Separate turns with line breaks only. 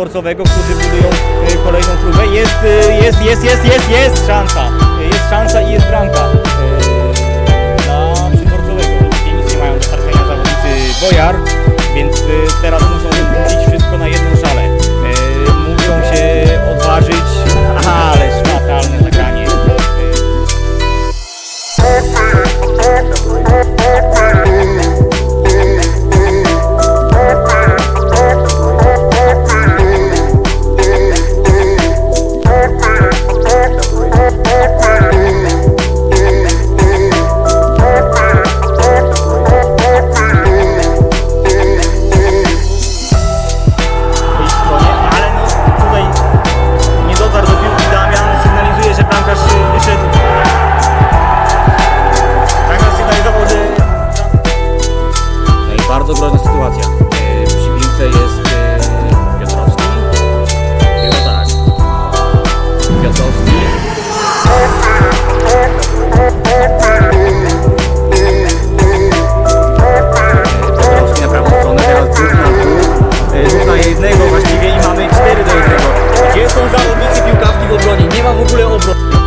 dworcowego, którzy budują e, kolejną próbę. Jest, e, jest, jest, jest, jest, jest szansa. E, jest szansa i jest bramka. Dla dworcowego. Nic nie mają do starczenia zawodnicy Bojar, więc teraz muszą Look.